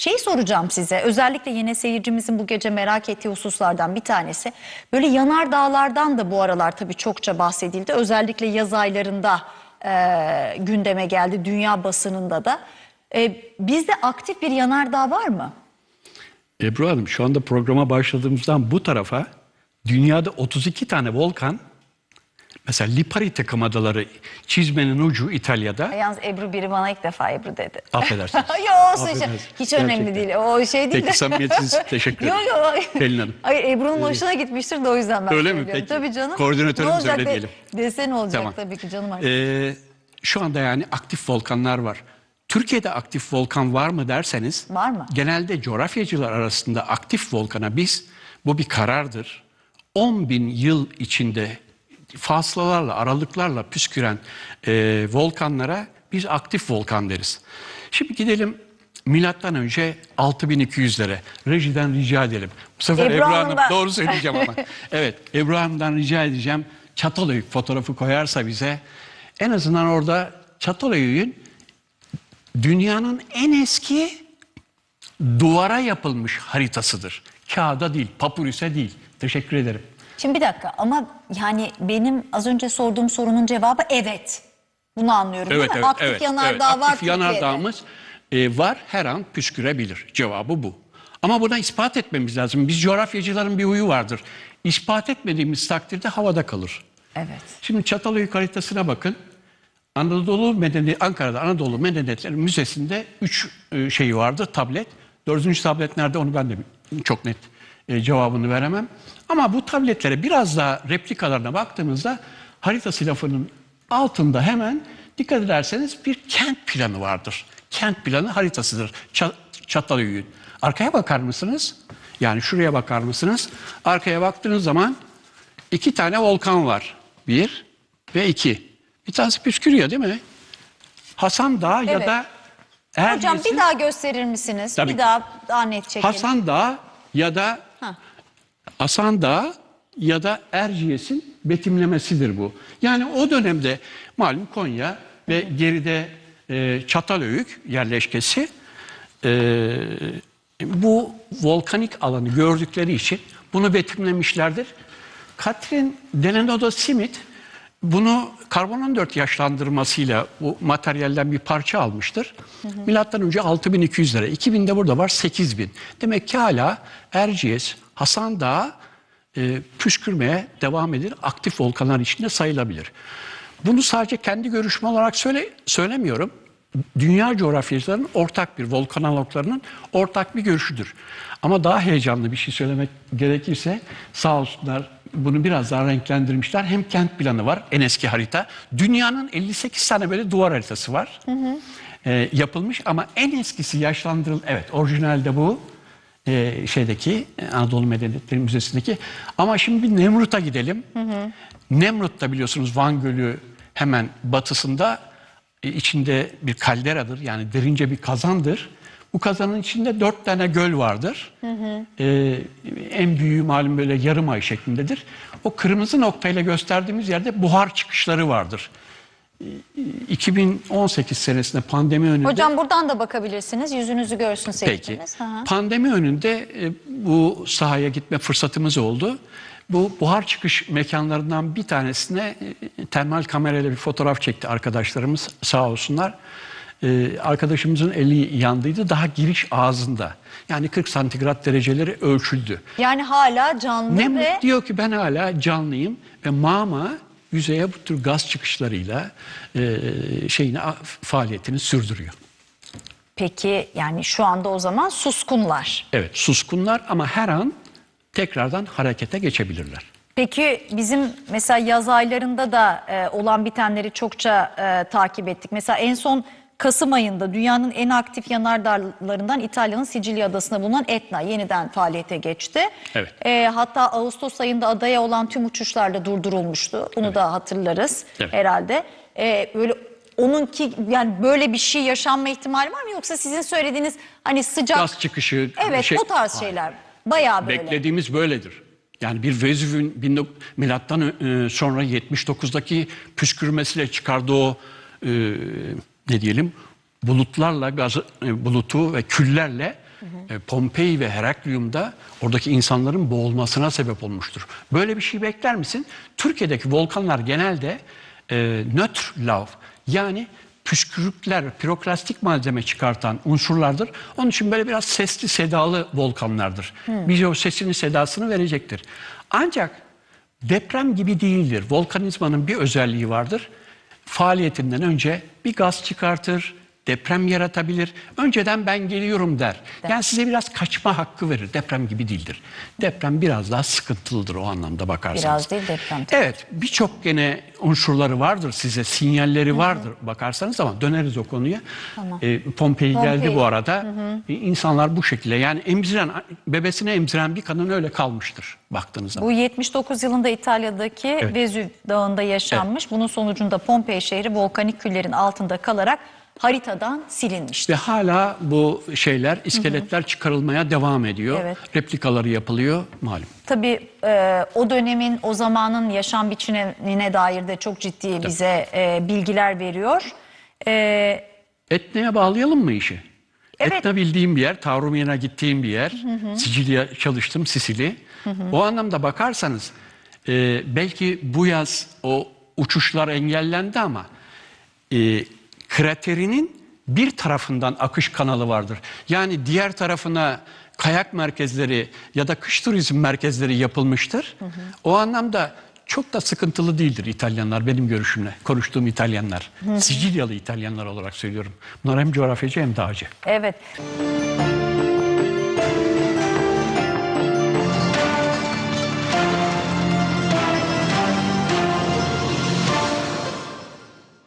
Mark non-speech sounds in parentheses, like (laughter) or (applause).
Şey soracağım size özellikle yine seyircimizin bu gece merak ettiği hususlardan bir tanesi. Böyle yanar dağlardan da bu aralar tabii çokça bahsedildi. Özellikle yaz aylarında e, gündeme geldi dünya basınında da. E, bizde aktif bir yanardağ var mı? Ebru Hanım şu anda programa başladığımızdan bu tarafa dünyada 32 tane volkan mesela Lipari takım adaları çizmenin ucu İtalya'da Yalnız Ebru biri bana ilk defa Ebru dedi. affedersiniz. (laughs) Yo olsun işte. Affedersiniz. Hiç önemli Gerçekten. değil. O şey değil Peki de. samimiyetiniz (laughs) teşekkür ederim. Yo yo. Pelin Hanım. Hayır Ebru'nun hoşuna gitmiştir de o yüzden ben Öyle mi? Peki. Tabii canım. Koordinatörümüz öyle de- diyelim. Desen olacak Tamam. tabii ki canım. Ee, şu anda yani aktif volkanlar var. Türkiye'de aktif volkan var mı derseniz Var mı? genelde coğrafyacılar arasında aktif volkana biz bu bir karardır. 10 bin yıl içinde faslalarla aralıklarla püsküren e, volkanlara biz aktif volkan deriz. Şimdi gidelim milattan önce 6200'lere. Rejiden rica edelim. Bu sefer Ebru Hanım doğru söyleyeceğim ama. (laughs) evet Ebru Hanım'dan rica edeceğim. Çatalhöyük fotoğrafı koyarsa bize en azından orada Çatalhöyük'ün dünyanın en eski duvara yapılmış haritasıdır. Kağıda değil, papürüse değil. Teşekkür ederim. Şimdi bir dakika ama yani benim az önce sorduğum sorunun cevabı evet. Bunu anlıyorum Evet, değil mi? evet, aktif evet. yanardağ evet. var Aktif yanardağımız e, var, her an püskürebilir. Cevabı bu. Ama buna ispat etmemiz lazım. Biz coğrafyacıların bir huyu vardır. İspat etmediğimiz takdirde havada kalır. Evet. Şimdi Çatalhöyük haritasına bakın. Anadolu Medeni Ankara'da Anadolu Medeniyetleri Müzesi'nde üç e, şeyi vardı tablet. Dördüncü tablet nerede onu ben de çok net e, cevabını veremem. Ama bu tabletlere biraz daha replikalarına baktığımızda haritası lafının altında hemen dikkat ederseniz bir kent planı vardır. Kent planı haritasıdır Ça- Çatalhöyük'ün. Arkaya bakar mısınız? Yani şuraya bakar mısınız? Arkaya baktığınız zaman iki tane volkan var. Bir ve iki. Bir tanesi püskürüyor değil mi? Hasan Dağı ya Evet. da Hocam Erciyes'in- bir daha gösterir misiniz? Tabii bir daha daha net çekelim. Hasan Dağı ya da Ha. Hasan Dağı ya da Erciyes'in betimlemesidir bu. Yani o dönemde malum Konya ve geride e, Çatalhöyük yerleşkesi e, bu volkanik alanı gördükleri için bunu betimlemişlerdir. Katrin Delanoda Smith bunu karbon 14 yaşlandırmasıyla bu materyalden bir parça almıştır. Milattan önce 6200'lere, 2000'de burada var 8000. Demek ki hala Erciyes, Hasan Dağı e, püskürmeye devam edilir. Aktif volkanlar içinde sayılabilir. Bunu sadece kendi görüşüm olarak söyle, söylemiyorum. Dünya coğrafyacılarının ortak bir, volkanologlarının ortak bir görüşüdür. Ama daha heyecanlı bir şey söylemek gerekirse sağ olsunlar bunu biraz daha renklendirmişler. Hem kent planı var, en eski harita. Dünyanın 58 tane böyle duvar haritası var. Ee, yapılmış ama en eskisi yaşlandırıl. Evet, orijinalde bu e, şeydeki e, Anadolu Medeniyetleri Müzesi'ndeki. Ama şimdi bir Nemrut'a gidelim. Nemrut'ta biliyorsunuz Van Gölü hemen batısında e, içinde bir kalderadır. Yani derince bir kazandır. Bu kazanın içinde dört tane göl vardır. E, en büyüğü malum böyle yarım ay şeklindedir. O kırmızı noktayla gösterdiğimiz yerde buhar çıkışları vardır. E, 2018 senesinde pandemi önünde... Hocam buradan da bakabilirsiniz. Yüzünüzü görsün Peki. seyircimiz. Hı hı. Pandemi önünde e, bu sahaya gitme fırsatımız oldu. Bu buhar çıkış mekanlarından bir tanesine e, termal kamerayla bir fotoğraf çekti arkadaşlarımız sağ olsunlar. E, arkadaşımızın eli yandıydı daha giriş ağzında. Yani 40 santigrat dereceleri ölçüldü. Yani hala canlı Nemrut ve diyor ki ben hala canlıyım ve mama yüzeye bu tür gaz çıkışlarıyla e, şeyini faaliyetini sürdürüyor. peki yani şu anda o zaman suskunlar. Evet suskunlar ama her an tekrardan harekete geçebilirler. Peki bizim mesela yaz aylarında da e, olan bitenleri çokça e, takip ettik. Mesela en son Kasım ayında dünyanın en aktif yanardağlarından İtalya'nın Sicilya adasında bulunan Etna yeniden faaliyete geçti. Evet. E, hatta Ağustos ayında adaya olan tüm uçuşlar da durdurulmuştu. Bunu da hatırlarız Evet. herhalde. E, böyle onunki yani böyle bir şey yaşanma ihtimali var mı yoksa sizin söylediğiniz hani sıcak Gaz çıkışı Evet şey- o tarz Hayır. şeyler. Bayağı böyle. Beklediğimiz böyledir. Yani bir Vezüv'ün 19 milattan e, sonra 79'daki püskürmesiyle çıkardığı o e, ne diyelim bulutlarla gazı e, bulutu ve küllerle e, Pompei ve Heraklium'da oradaki insanların boğulmasına sebep olmuştur. Böyle bir şey bekler misin? Türkiye'deki volkanlar genelde e, nötr lav yani püskürükler, piroklastik malzeme çıkartan unsurlardır. Onun için böyle biraz sesli sedalı volkanlardır. Bize o sesini sedasını verecektir. Ancak deprem gibi değildir. Volkanizmanın bir özelliği vardır. Faaliyetinden önce bir gaz çıkartır, deprem yaratabilir. Önceden ben geliyorum der. Yani size biraz kaçma hakkı verir. Deprem gibi değildir. Deprem biraz daha sıkıntılıdır o anlamda bakarsanız. Biraz değil deprem. Evet birçok gene unsurları vardır size sinyalleri vardır bakarsanız ama döneriz o konuya. Ee, Pompei geldi bu arada. Ee, İnsanlar bu şekilde yani emziren bebesine emziren bir kadın öyle kalmıştır baktığınız zaman. Bu 79 yılında İtalya'daki Vezüv Dağı'nda yaşanmış. Bunun sonucunda Pompei şehri volkanik küllerin altında kalarak haritadan silinmişti. Ve hala bu şeyler, iskeletler çıkarılmaya devam ediyor. Evet. Replikaları yapılıyor malum. Tabii e, o dönemin, o zamanın yaşam biçimine dair de çok ciddi bize e, bilgiler veriyor. E, Etne'ye bağlayalım mı işi? Evet. Etne bildiğim bir yer, Taormina gittiğim bir yer. Sicilya çalıştım, Sisili. O anlamda bakarsanız e, belki bu yaz o uçuşlar engellendi ama e, kraterinin bir tarafından akış kanalı vardır. Yani diğer tarafına kayak merkezleri ya da kış turizm merkezleri yapılmıştır. O anlamda çok da sıkıntılı değildir İtalyanlar benim görüşümle. Konuştuğum İtalyanlar. Sicilyalı İtalyanlar olarak söylüyorum. Bunlar hem coğrafyacı hem dağcı. evet.